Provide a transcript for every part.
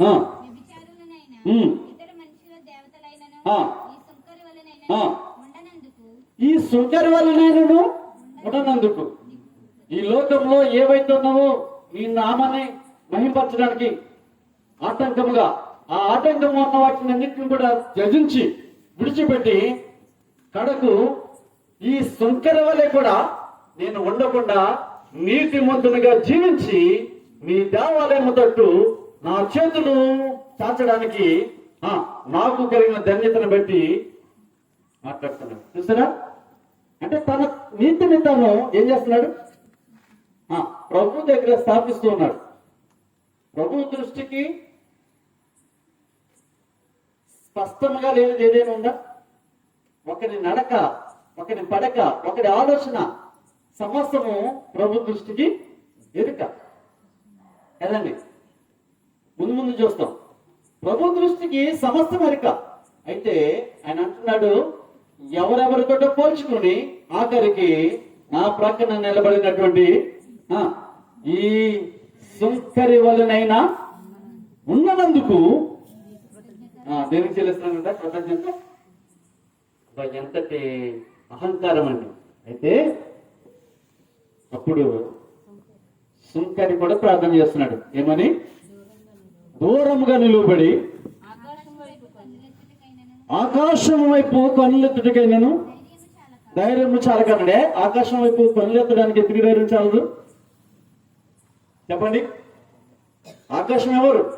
ఈ సుంకరి వలనైనా ఆ. ఉండనందుకు? ఈ సుంకరి వల్ల నేను ఉండనందుకు. ఈ లోకంలో ఏవైతే ఉన్నావో నీ నామాన్ని మహింపరచడానికి ఆటంకముగా ఆ ఆటంకం ఉన్న వాటిని అన్నింటిని కూడా త్యజించి విడిచిపెట్టి కడకు ఈ సుంకర వలె కూడా నేను ఉండకుండా నీతిమంతునిగా జీవించి నీ దేవాలయము తట్టు నా చేతులు చాచడానికి నాకు కలిగిన ధన్యతను బట్టి మాట్లాడుతున్నాడు. చూసారా అంటే తన నీతిని తను ఏం చేస్తున్నాడు? ఆ, ప్రభు దగ్గర స్థాపిస్తూ ఉన్నాడు. ప్రభు దృష్టికి స్పష్టంగా లేనిది ఏదైనా ఉందా? ఒకరి నడక ఒకరి పడక ఒకరి ఆలోచన సమస్తము ప్రభు దృష్టికి ఎరుక. కదండి? ముందు ముందు చూస్తాం. ప్రభు దృష్టికి సమస్త మరిక. అయితే ఆయన అంటున్నాడు ఎవరెవరితో పోల్చుకుని ఆఖరికి నా ప్రక్కన నిలబడినటువంటి ఆ, ఈ సుంకరి వలనైనా ఉన్నదందుకు ఆ, దేనికి చెల్లిస్తున్నానంట కృతజ్ఞత ఎంతటి అహంకారం అండి. అయితే అప్పుడు సుంకరి కూడా ప్రార్థన చేస్తున్నాడు. ఏమని? దూరముగా నిలువబడి ఆకాశం వైపు కన్నులెత్తుటకైనను నేను ధైర్యము చాలకనడే ఆకాశం వైపు పనులెత్తడానికి ఎందుకు ధైర్యం చాలదు? చెప్పండి. ఆకాశం ఎవరు?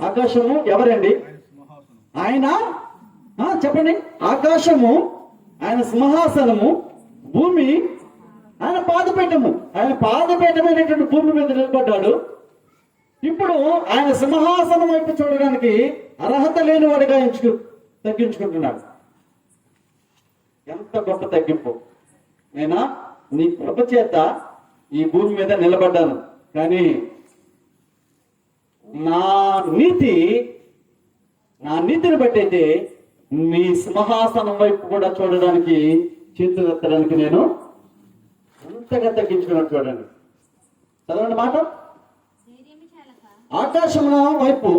ఆకాశము ఎవరండి? ఆయన? ఆ, చెప్పండి. ఆకాశము ఆయన సింహాసనము భూమి ఆయన పాదపీఠము. ఆయన పాదపీఠమైనటువంటి భూమి మీద నిలబడ్డాడు. ఇప్పుడు ఆయన సింహాసనం వైపు చూడడానికి అర్హత లేని వాడిగా ఎంచుకు తగ్గించుకుంటున్నాడు. ఎంత గొప్ప తగ్గింపు. నేనా? నీ కృప చేత ఈ భూమి మీద నిలబడ్డాను. కానీ నా నీతి నా నీతిని బట్టి అయితే నీ సింహాసనం వైపు కూడా చూడడానికి చేతులెత్తడానికి నేను అంతగా తగ్గించుకున్నాను చూడండి. చదవండి మాట. ఆకాశమున వైపు